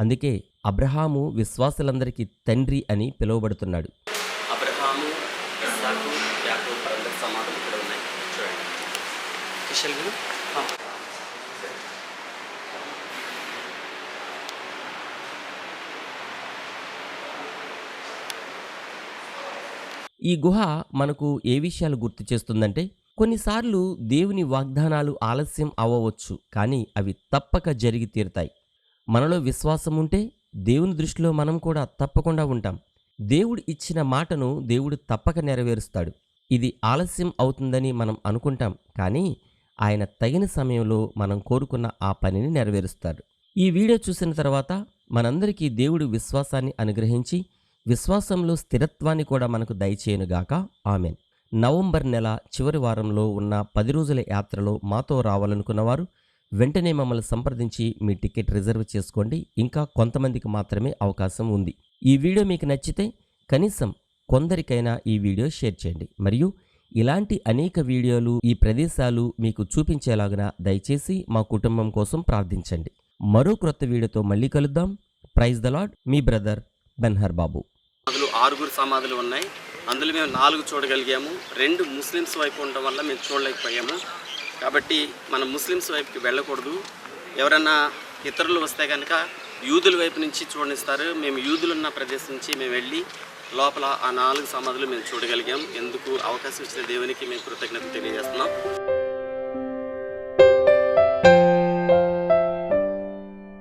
అందుకే అబ్రహాము విశ్వాసులందరికీ తండ్రి అని పిలువబడుతున్నాడు. అబ్రహాము. ఈ గుహ మనకు ఏ విషయాలు గుర్తు చేస్తుందంటే కొన్నిసార్లు దేవుని వాగ్దానాలు ఆలస్యం అవ్వవచ్చు కానీ అవి తప్పక జరిగి తీరుతాయి. మనలో విశ్వాసం ఉంటే దేవుని దృష్టిలో మనం కూడా తప్పకుండా ఉంటాం. దేవుడు ఇచ్చిన మాటను దేవుడు తప్పక నెరవేరుస్తాడు. ఇది ఆలస్యం అవుతుందని మనం అనుకుంటాం. కానీ ఆయన తగిన సమయంలో మనం కోరుకున్న ఆ పనిని నెరవేరుస్తాడు. ఈ వీడియో చూసిన తర్వాత మనందరికీ దేవుడు విశ్వాసాన్ని అనుగ్రహించి విశ్వాసంలో స్థిరత్వాన్ని కూడా మనకు దయచేయనుగాక. ఆమెన్. నవంబర్ నెల చివరి వారంలో ఉన్న పది రోజుల యాత్రలో మాతో రావాలనుకున్నవారు వెంటనే మమ్మల్ని సంప్రదించి మీ టికెట్ రిజర్వ్ చేసుకోండి. ఇంకా కొంతమందికి మాత్రమే అవకాశం ఉంది. ఈ వీడియో మీకు నచ్చితే కనీసం కొందరికైనా ఈ వీడియో షేర్ చేయండి. మరియు ఇలాంటి అనేక వీడియోలు ఈ ప్రదేశాలు మీకు చూపించేలాగున దయచేసి మా కుటుంబం కోసం ప్రార్థించండి. మరో క్రొత్త వీడియోతో మళ్ళీ కలుద్దాం. ప్రైజ్ ద లాడ్ మీ బ్రదర్ బెన్హర్ బాబు. ఆరుగురు సమాధులు ఉన్నాయి. అందులో మేము నాలుగు చూడగలిగాము. రెండు ముస్లిమ్స్ వైపు ఉండడం వల్ల మేము చూడలేకపోయాము. కాబట్టి మనం ముస్లిమ్స్ వైపుకి వెళ్ళకూడదు. ఎవరన్నా ఇతరులు వస్తే కనుక యూదుల వైపు నుంచి చూడనిస్తారు. మేము యూదులు ఉన్న ప్రదేశం నుంచి మేము వెళ్ళి లోపల ఆ నాలుగు సమాధులు మేము చూడగలిగాం. ఎందుకు? అవకాశం ఇచ్చిన దేవునికి మేము కృతజ్ఞత తెలియజేస్తున్నాం.